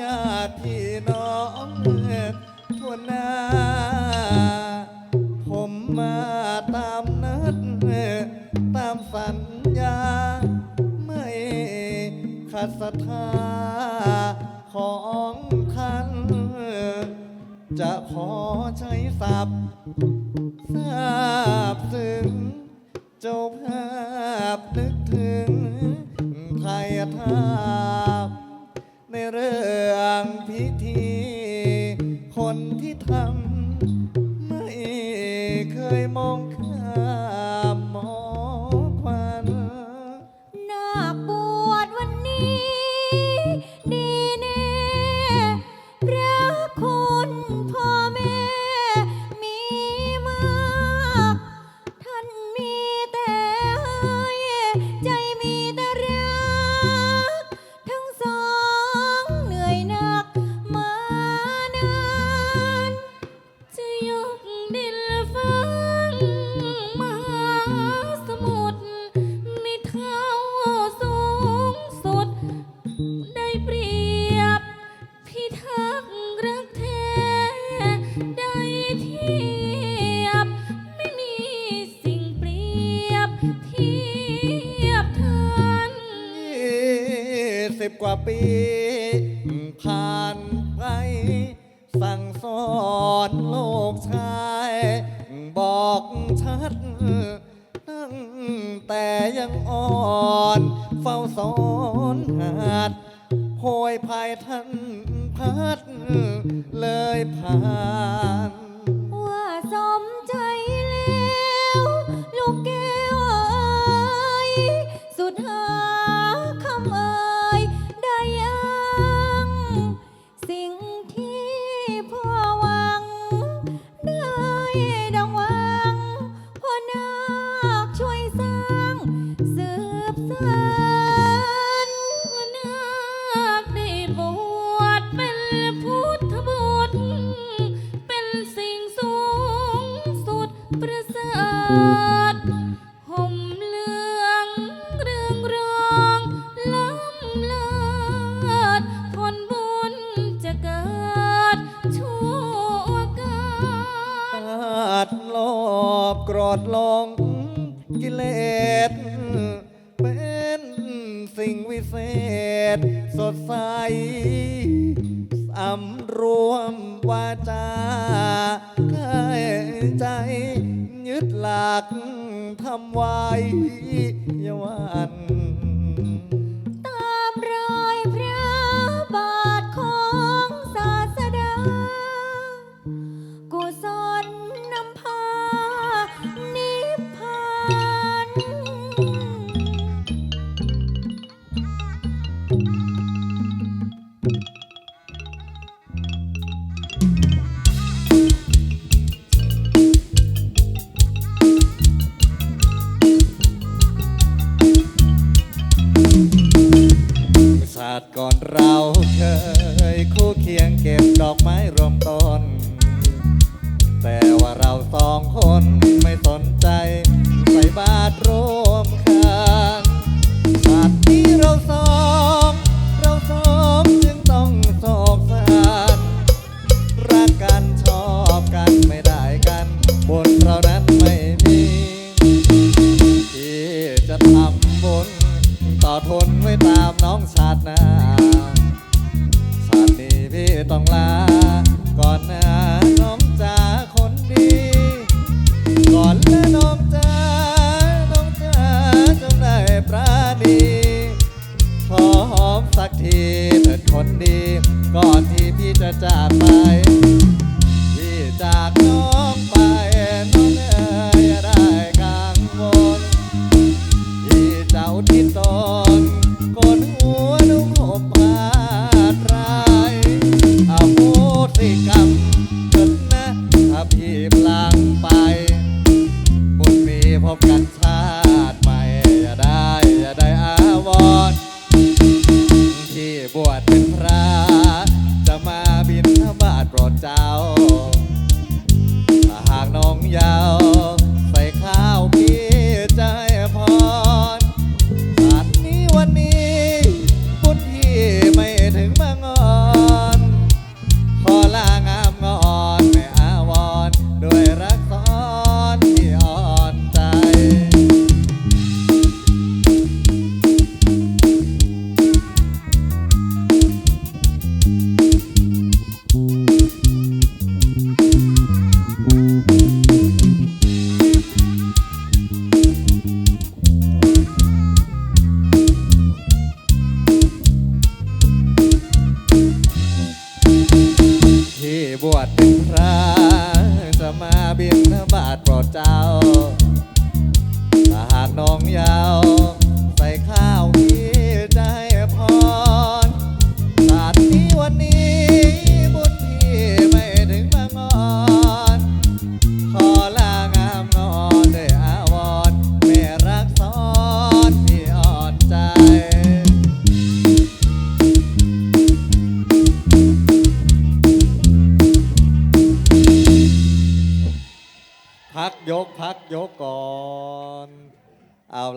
ญาติพี่น้องทั่วหน้า ผมมาตามนัดตามสัญญา ไม่ขัดศรัทธาของท่าน จะขอใช้ศัพท์ทราบซึ้งเจ้าภาพนึกถึงไทยทา มองข้า สิบกว่าปีผ่านไปสั่งสอนโลกชาย บอกชัดตั้งแต่ยังอ่อนเฝ้าสอนหัดโพยภายท่านพัดเลยผ่าน เสริฐห่มเหลืองเรืองรองล้ำเลิศผลบุญจะเกิดชั่วกาลอาจโลภโกรธหลองกิเลสเป็นสิ่งวิเศษ สดใสสำรวมวาจาใกล้ใจ ยึดหลักทำไว้อยาวัน ก่อนเราเคยคู่เคียงเก็บดอกไม้รวมต้น แต่ว่าเราสองคนไม่สนใจ ใส่บาตรร่วมกัน ก่อนและน้องจ้าน้องจ้าจงได้ปราณีขอหอมสักทีเถิดคนดี ก่อนที่พี่จะจากไป บวชเป็นพระ จะมาบินทบาทโปรดเจ้าถ้าหากน้องยาว บวชเป็นพระจะมาบินบาทโปรดเจ้าหากน้องยาว ใส่ข้าว ยกก่อน เอาละ